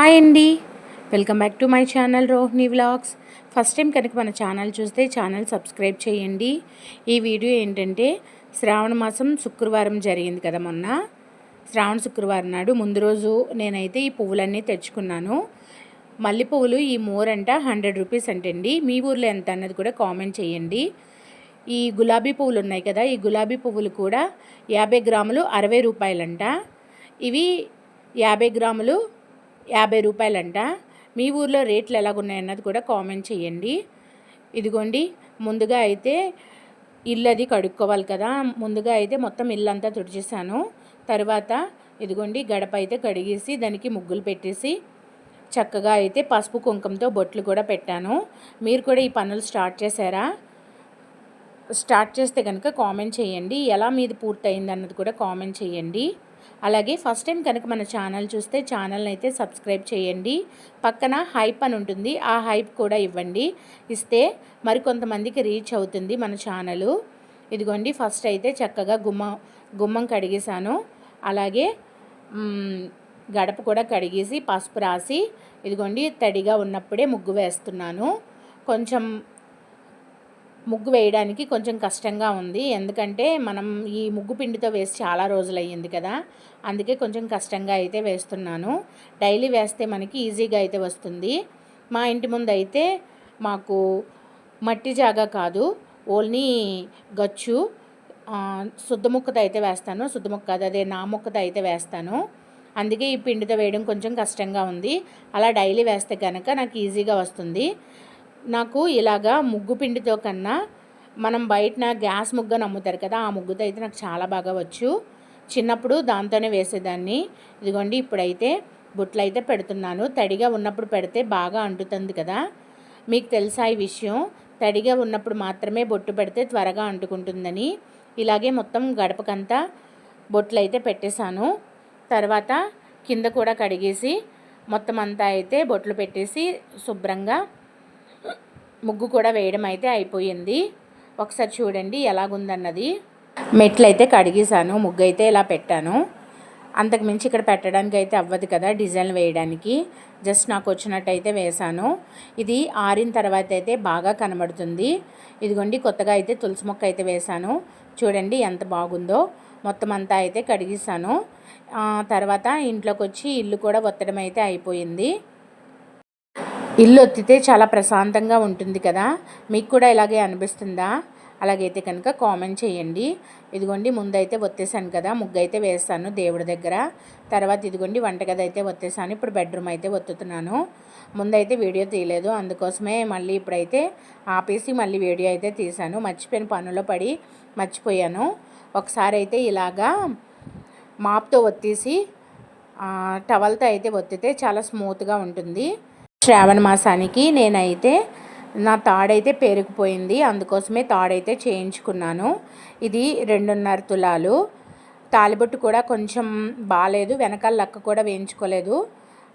Hi అండి. Welcome back to my channel Rohini vlogs. First time కనుక మన channel చూస్తే ఛానల్ సబ్స్క్రైబ్ చేయండి. ఈ వీడియో ఏంటంటే శ్రావణ మాసం శుక్రవారం జరిగింది కదా మొన్న. శ్రావణ శుక్రవారం నాడు ముందు రోజు నేనైతే ఈ పువ్వులన్నీ తెచ్చుకున్నాను. మల్లె పువ్వులు ఈ మోరంట హండ్రెడ్ రూపీస్ అంటండి. మీ ఊర్లో ఎంత అన్నది కూడా కామెంట్ చేయండి. ఈ గులాబీ పువ్వులు ఉన్నాయి కదా ఈ గులాబీ పువ్వులు కూడా యాభై గ్రాములు అరవై రూపాయలంట. ఇవి యాభై గ్రాములు యాభై రూపాయలంట. మీ ఊర్లో రేట్లు ఎలాగున్నాయన్నది కూడా కామెంట్ చేయండి ఇదిగోండి ముందుగా అయితే ఇల్లు అది కడుక్కోవాలి కదా. ముందుగా అయితే మొత్తం ఇల్లు అంతా తుడిచేసాను. తర్వాత ఇదిగోండి గడప అయితే కడిగేసి దానికి ముగ్గులు పెట్టేసి చక్కగా అయితే పసుపు కుంకుమతో బొట్లు కూడా పెట్టాను. మీరు కూడా ఈ పనులు స్టార్ట్ చేశారా? స్టార్ట్ చేస్తే కనుక కామెంట్ చేయండి ఎలా మీది పూర్తయింది అన్నది కూడా కామెంట్ చేయండి అలాగే ఫస్ట్ టైం కనుక మన ఛానల్ చూస్తే ఛానల్ని అయితే సబ్స్క్రైబ్ చేయండి. పక్కన హైప్ అని ఉంటుంది. ఆ హైప్ కూడా ఇవ్వండి. ఇస్తే మరికొంతమందికి రీచ్ అవుతుంది మన ఛానల్. ఇదిగోండి ఫస్ట్ అయితే చక్కగా గుమ్మ గుమ్మం కడిగేశాను. అలాగే గడప కూడా కడిగేసి పసుపు రాసి ఇదిగోండి తడిగా ఉన్నప్పుడే ముగ్గు వేస్తున్నాను. కొంచెం ముగ్గు వేయడానికి కొంచెం కష్టంగా ఉంది. ఎందుకంటే మనం ఈ ముగ్గు పిండితో వేసి చాలా రోజులు అయ్యింది కదా. అందుకే కొంచెం కష్టంగా అయితే వేస్తున్నాను. డైలీ వేస్తే మనకి ఈజీగా అయితే వస్తుంది. మా ఇంటి ముందు అయితే మాకు మట్టి జాగా కాదు ఓన్లీ గచ్చు శుద్ధముక్కతో అయితే వేస్తాను. శుద్ధముక్క అదే నా ముక్కతో అయితే వేస్తాను. అందుకే ఈ పిండితో వేయడం కొంచెం కష్టంగా ఉంది. అలా డైలీ వేస్తే కనుక నాకు ఈజీగా వస్తుంది. నాకు ఇలాగా ముగ్గు పిండితో కన్నా మనం బయటన గ్యాస్ ముగ్గ నమ్ముతారు కదా ఆ ముగ్గుతో అయితే నాకు చాలా బాగా వచ్చు. చిన్నప్పుడు దాంతోనే వేసేదాన్ని. ఇదిగోండి ఇప్పుడైతే బుట్లు అయితే పెడుతున్నాను. తడిగా ఉన్నప్పుడు పెడితే బాగా అంటుతుంది కదా. మీకు తెలుసా ఈ విషయం? తడిగా ఉన్నప్పుడు మాత్రమే బొట్టు పెడితే త్వరగా అంటుకుంటుందని. ఇలాగే మొత్తం గడపకంతా బొట్లు అయితే పెట్టేశాను. తర్వాత కింద కూడా కడిగేసి మొత్తం అంతా అయితే బొట్లు పెట్టేసి శుభ్రంగా ముగ్గు కూడా వేయడం అయితే అయిపోయింది. ఒకసారి చూడండి ఎలాగుందన్నది. మెట్లు అయితే కడిగేసాను ముగ్గు అయితే ఇలా పెట్టాను. అంతకుమించి ఇక్కడ పెట్టడానికి అయితే అవ్వదు కదా డిజైన్ వేయడానికి. జస్ట్ నాకు వచ్చినట్టు అయితే వేశాను. ఇది ఆరిన తర్వాత అయితే బాగా కనబడుతుంది. ఇదిగోండి కొత్తగా అయితే తులసి మొక్క అయితే వేశాను. చూడండి ఎంత బాగుందో. మొత్తం అంతా అయితే కడిగిస్తాను తర్వాత ఇంట్లోకి వచ్చి ఇల్లు కూడా ఒత్తడం అయితే అయిపోయింది. ఇల్లు ఒత్తితే చాలా ప్రశాంతంగా ఉంటుంది కదా. మీకు కూడా ఇలాగే అనిపిస్తుందా? అలాగైతే కనుక కామెంట్ చేయండి. ఇదిగోండి ముందైతే ఒత్తేసాను కదా. ముగ్గు అయితే వేస్తాను దేవుడి దగ్గర. తర్వాత ఇదిగోండి వంటగది అయితే ఒత్తేసాను. ఇప్పుడు బెడ్రూమ్ అయితే ఒత్తుతున్నాను. ముందైతే వీడియో తీయలేదు. అందుకోసమే మళ్ళీ ఇప్పుడైతే ఆపేసి మళ్ళీ వీడియో అయితే తీశాను. మర్చిపోయిన పనులో పడి మర్చిపోయాను. ఒకసారి అయితే ఇలాగా మాప్తో ఒత్తేసి టవల్తో అయితే ఒత్తితే చాలా స్మూత్గా ఉంటుంది. శ్రావణ మాసానికి నేనైతే నా తాడైతే పేరుకుపోయింది. అందుకోసమే తాడైతే చేయించుకున్నాను. ఇది రెండున్నర తులాలు. తాలిబొట్టు కూడా కొంచెం బాగాలేదు వెనకాల లక్క కూడా వేయించుకోలేదు.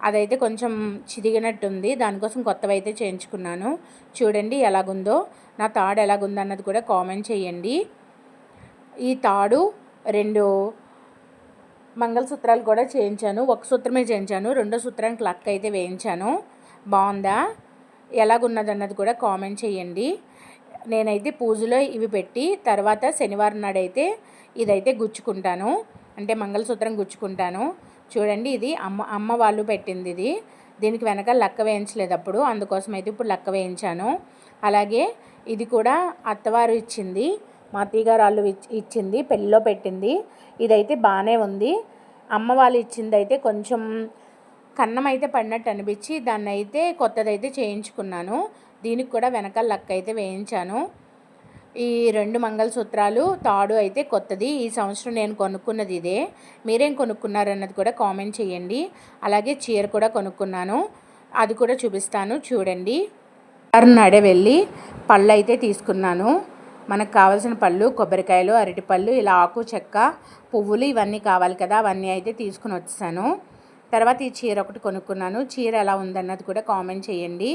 అదైతే కొంచెం చిరిగినట్టుంది దానికోసం కొత్తవి అయితే చేయించుకున్నాను. చూడండి ఎలాగుందో. నా తాడు ఎలాగుందో అన్నది కూడా కామెంట్ చేయండి. ఈ తాడు రెండు మంగళసూత్రాలు కూడా చేయించాను. ఒక సూత్రమే చేయించాను. రెండో సూత్రానికి లక్క అయితే వేయించాను. బాగుందా? ఎలాగున్నదన్నది కూడా కామెంట్ చేయండి నేనైతే పూజలో ఇవి పెట్టి తర్వాత శనివారం నాడైతే ఇదైతే గుచ్చుకుంటాను. అంటే మంగళసూత్రం గుచ్చుకుంటాను. చూడండి ఇది అమ్మ అమ్మ వాళ్ళు పెట్టింది ఇది దీనికి వెనక లక్క వేయించలేదు అప్పుడు. అందుకోసం అయితే ఇప్పుడు లక్క వేయించాను. అలాగే ఇది కూడా అత్తవారు ఇచ్చింది. మా అత్తయ్యగారు వాళ్ళు ఇచ్చింది. పెళ్ళిలో పెట్టింది. ఇదైతే బాగానే ఉంది. అమ్మ వాళ్ళు ఇచ్చింది అయితే కొంచెం కన్నం అయితే పడినట్టు అనిపించి దాన్ని అయితే కొత్తదైతే చేయించుకున్నాను. దీనికి కూడా వెనకాల లక్క అయితే వేయించాను. ఈ రెండు మంగళసూత్రాలు తాడు అయితే కొత్తది. ఈ సంవత్సరం నేను కొనుక్కున్నది ఇదే. మీరేం కొనుక్కున్నారన్నది కూడా కామెంట్ చేయండి. అలాగే చీర కూడా కొనుక్కున్నాను. అది కూడా చూపిస్తాను చూడండి. నడే వెళ్ళి పళ్ళు అయితే తీసుకున్నాను. మనకు కావాల్సిన పళ్ళు కొబ్బరికాయలు అరటిపళ్ళు ఇలా ఆకు చెక్క పువ్వులు ఇవన్నీ కావాలి కదా అవన్నీ అయితే తీసుకుని వచ్చాను తర్వాత ఈ చీర ఒకటి కొనుక్కున్నాను. చీర ఎలా ఉందన్నది కూడా కామెంట్ చేయండి.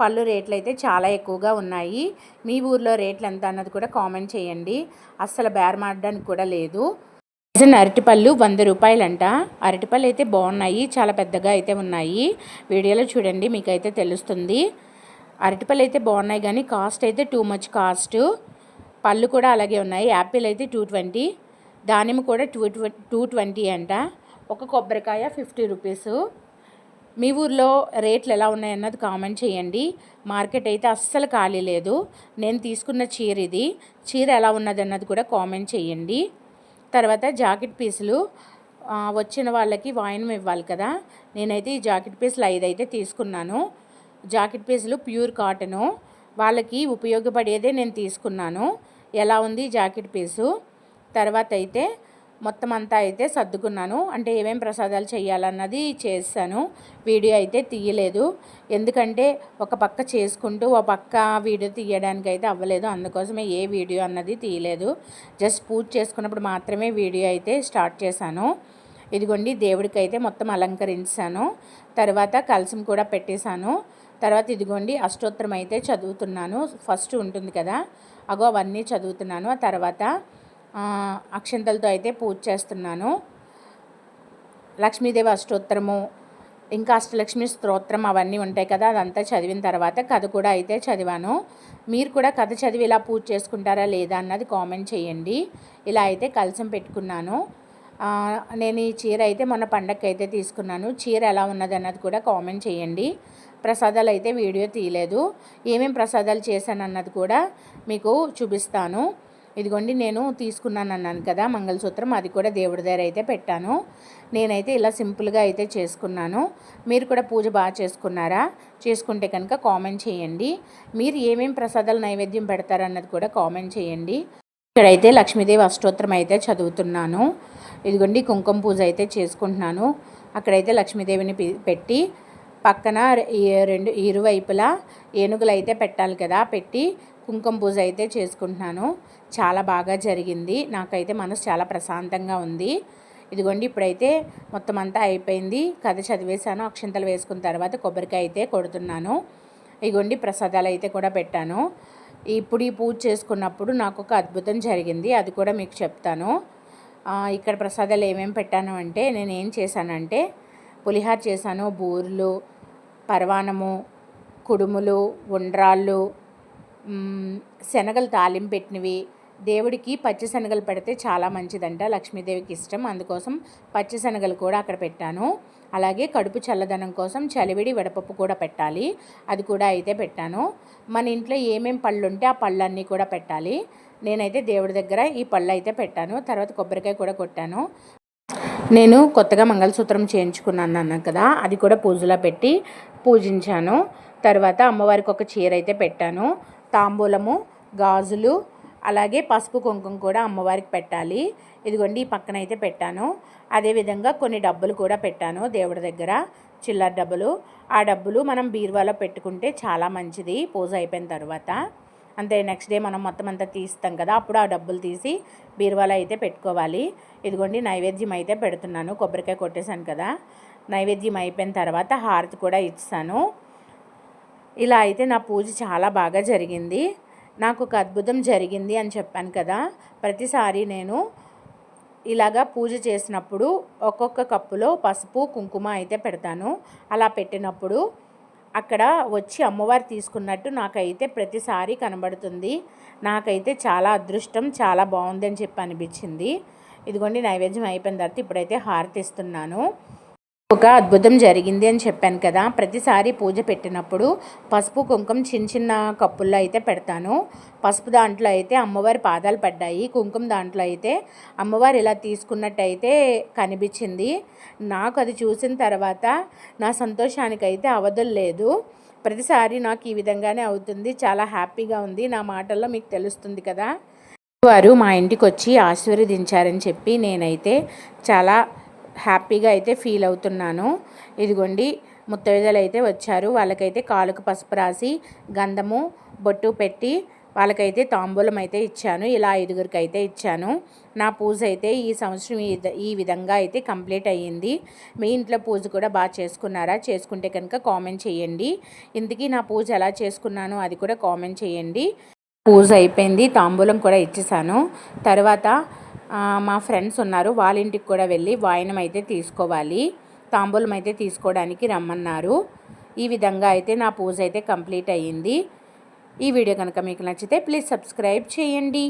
పళ్ళు రేట్లు అయితే చాలా ఎక్కువగా ఉన్నాయి. మీ ఊర్లో రేట్లు ఎంత అన్నది కూడా కామెంట్ చేయండి. అస్సలు బేరమాడడానికి కూడా లేదు. డజన్ అరటిపళ్ళు వంద రూపాయలంట. అరటిపళ్ళు అయితే బాగున్నాయి. చాలా పెద్దగా అయితే ఉన్నాయి. వీడియోలో చూడండి మీకైతే తెలుస్తుంది. అరటిపళ్ళు అయితే బాగున్నాయి కానీ కాస్ట్ అయితే టూ మచ్ కాస్ట్ పళ్ళు కూడా అలాగే ఉన్నాయి. యాపిల్ అయితే టూ ట్వంటీ దానిమ్మ కూడా టూ టూ ట్వంటీ అంట. ఒక కొబ్బరికాయ ఫిఫ్టీ రూపీస్. మీ ఊర్లో రేట్లు ఎలా ఉన్నాయన్నది కామెంట్ చేయండి. మార్కెట్ అయితే అస్సలు ఖాళీ లేదు. నేను తీసుకున్న చీర ఇది. చీర ఎలా ఉన్నది అన్నది కూడా కామెంట్ చేయండి. తర్వాత జాకెట్ పీసులు వచ్చిన వాళ్ళకి వాయినం ఇవ్వాలి కదా. నేనైతే ఈ జాకెట్ పీసులు ఐదు అయితే తీసుకున్నాను. జాకెట్ పీసులు ప్యూర్ కాటను. వాళ్ళకి ఉపయోగపడేదే నేను తీసుకున్నాను. ఎలా ఉంది జాకెట్ పీసు? తర్వాత అయితే మొత్తం అంతా అయితే సర్దుకున్నాను. అంటే ఏమేం ప్రసాదాలు చేయాలన్నది చేస్తాను వీడియో అయితే తీయలేదు. ఎందుకంటే ఒక పక్క చేసుకుంటూ ఒక పక్క వీడియో తీయడానికి అయితే అవ్వలేదు. అందుకోసమే ఏ వీడియో అన్నది తీయలేదు. జస్ట్ పూజ చేసుకున్నప్పుడు మాత్రమే వీడియో అయితే స్టార్ట్ చేశాను. ఇదిగోండి దేవుడికి అయితే మొత్తం అలంకరించాను. తర్వాత కలసం కూడా పెట్టేశాను. తర్వాత ఇదిగోండి అష్టోత్తరం అయితే చదువుతున్నాను. ఫస్ట్ ఉంటుంది కదా అగో అవన్నీ చదువుతున్నాను. ఆ తర్వాత అక్షంతలతో అయితే పూజ చేస్తున్నాను. లక్ష్మీదేవి అష్టోత్తరము ఇంకా అష్టలక్ష్మి స్తోత్రం అవన్నీ ఉంటాయి కదా అదంతా చదివిన తర్వాత కథ కూడా అయితే చదివాను. మీరు కూడా కథ చదివి ఇలా పూజ చేసుకుంటారా లేదా అన్నది కామెంట్ చేయండి. ఇలా అయితే కలసం పెట్టుకున్నాను. నేను ఈ చీర అయితే మొన్న పండగకి అయితే తీసుకున్నాను. చీర ఎలా ఉన్నది అన్నది కూడా కామెంట్ చేయండి. ప్రసాదాలు అయితే వీడియో తీయలేదు. ఏమేమి ప్రసాదాలు చేశాను అన్నది కూడా మీకు చూపిస్తాను. ఇదిగోండి నేను తీసుకున్నాను అన్నాను కదా మంగళసూత్రం అది కూడా దేవుడి దగ్గర అయితే పెట్టాను. నేనైతే ఇలా సింపుల్గా అయితే చేసుకున్నాను. మీరు కూడా పూజ బాగా చేసుకున్నారా? చేసుకుంటే కనుక కామెంట్ చేయండి. మీరు ఏమేమి ప్రసాదాలు నైవేద్యం పెడతారన్నది కూడా కామెంట్ చేయండి. ఇక్కడైతే లక్ష్మీదేవి అష్టోత్తరం అయితే చదువుతున్నాను. ఇదిగోండి కుంకుమ పూజ అయితే చేసుకుంటున్నాను. అక్కడైతే లక్ష్మీదేవిని పెట్టి పక్కన రెండు ఇరువైపులా ఏనుగులు అయితే పెట్టాలి కదా పెట్టి కుంకుమ పూజ అయితే చేసుకుంటున్నాను. చాలా బాగా జరిగింది. నాకైతే మనసు చాలా ప్రశాంతంగా ఉంది. ఇదిగోండి ఇప్పుడైతే మొత్తం అంతా అయిపోయింది. కథ చదివేశాను అక్షంతలు వేసుకున్న తర్వాత కొబ్బరికాయ అయితే కొడుతున్నాను. ఇదిగోండి ప్రసాదాలు అయితే కూడా పెట్టాను. ఇప్పుడు ఈ పూజ చేసుకున్నప్పుడు నాకు ఒక అద్భుతం జరిగింది. అది కూడా మీకు చెప్తాను. ఇక్కడ ప్రసాదాలు ఏమేమి పెట్టాను అంటే నేను ఏం చేశానంటే పులిహార చేశాను బూరెలు పరవానము కుడుములు ఉండ్రాళ్ళు శనగలు తాలింపు పెట్టినవి. దేవుడికి పచ్చిశనగలు పెడితే చాలా మంచిదంట. లక్ష్మీదేవికి ఇష్టం. అందుకోసం పచ్చిశనగలు కూడా అక్కడ పెట్టాను. అలాగే కడుపు చల్లదనం కోసం చలివిడి వడపప్పు కూడా పెట్టాలి. అది కూడా అయితే పెట్టాను. మన ఇంట్లో ఏమేం పళ్ళు ఉంటే ఆ పళ్ళన్నీ కూడా పెట్టాలి. నేనైతే దేవుడి దగ్గర ఈ పళ్ళు అయితే పెట్టాను. తర్వాత కొబ్బరికాయ కూడా కొట్టాను. నేను కొత్తగా మంగళసూత్రం చేయించుకున్నాను అన్నాను కదా అది కూడా పూజలో పెట్టి పూజించాను. తర్వాత అమ్మవారికి ఒక చీర అయితే పెట్టాను. తాంబూలము గాజులు అలాగే పసుపు కుంకుమ కూడా అమ్మవారికి పెట్టాలి. ఇదిగోండి ఈ పక్కన అయితే పెట్టాను. అదేవిధంగా కొన్ని డబ్బులు కూడా పెట్టాను దేవుడి దగ్గర చిల్లర డబ్బులు. ఆ డబ్బులు మనం బీరువాలో పెట్టుకుంటే చాలా మంచిది పూజ అయిపోయిన తర్వాత. అంతే నెక్స్ట్ డే మనం మొత్తం అంతా తీస్తాం కదా అప్పుడు ఆ డబ్బులు తీసి బీరువాలో అయితే పెట్టుకోవాలి. ఇదిగోండి నైవేద్యం అయితే పెడుతున్నాను కొబ్బరికాయ కొట్టేశాను కదా. నైవేద్యం అయిపోయిన తర్వాత హారతి కూడా ఇస్తాను ఇలా అయితే నా పూజ చాలా బాగా జరిగింది. నాకు ఒక అద్భుతం జరిగింది అని చెప్పాను కదా. ప్రతిసారి నేను ఇలాగా పూజ చేసినప్పుడు ఒక్కొక్క కప్పులో పసుపు కుంకుమ అయితే పెడతాను. అలా పెట్టినప్పుడు అక్కడ వచ్చి అమ్మవారు తీసుకున్నట్టు నాకైతే ప్రతిసారి కనబడుతుంది. నాకైతే చాలా అదృష్టం చాలా బాగుంది అని చెప్పి అనిపించింది. ఇదిగోండి నైవేద్యం అయిపోయిన తర్వాత ఇప్పుడైతే హారతి ఇస్తున్నాను. ఒక అద్భుతం జరిగింది అని చెప్పాను కదా. ప్రతిసారి పూజ పెట్టినప్పుడు పసుపు కుంకుమ చిన్న చిన్న కప్పుల్లో అయితే పెడతాను. పసుపు దాంట్లో అయితే అమ్మవారి పాదాలు పడ్డాయి. కుంకుమ దాంట్లో అయితే అమ్మవారు ఇలా తీసుకున్నట్టయితే కనిపించింది. నాకు అది చూసిన తర్వాత నా సంతోషానికి అయితే అవధులు లేదు. ప్రతిసారి నాకు ఈ విధంగానే అవుతుంది. చాలా హ్యాపీగా ఉంది. నా మాటల్లో మీకు తెలుస్తుంది కదా. వారు మా ఇంటికి వచ్చి ఆశీర్వదించారని చెప్పి నేనైతే చాలా హ్యాపీగా అయితే ఫీల్ అవుతున్నాను. ఇదిగోండి ముత్తైదలు అయితే వచ్చారు. వాళ్ళకైతే కాలుకు పసుపు రాసి గంధము బొట్టు పెట్టి వాళ్ళకైతే తాంబూలం అయితే ఇచ్చాను. ఇలా ఐదుగురికి అయితే ఇచ్చాను. నా పూజ అయితే ఈ సంవత్సరం ఈ విధంగా అయితే కంప్లీట్ అయ్యింది. మీ ఇంట్లో పూజ కూడా బాగా చేసుకున్నారా? చేసుకుంటే కనుక కామెంట్ చేయండి. ఇందుకీ నా పూజ ఎలా చేసుకున్నాను అది కూడా కామెంట్ చేయండి. పూజ అయిపోయింది తాంబూలం కూడా ఇచ్చేసాను. తర్వాత మా ఫ్రెండ్స్ ఉన్నారు. వాళ్ళ ఇంటికి కూడా వెళ్ళి వాయినం అయితే తీసుకోవాలి. తాంబూలం అయితే తీసుకోవడానికి రమ్మన్నారు. ఈ విధంగా అయితే నా పూజ అయితే కంప్లీట్ అయ్యింది. ఈ వీడియో కనుక మీకు నచ్చితే ప్లీజ్ సబ్స్క్రైబ్ చేయండి.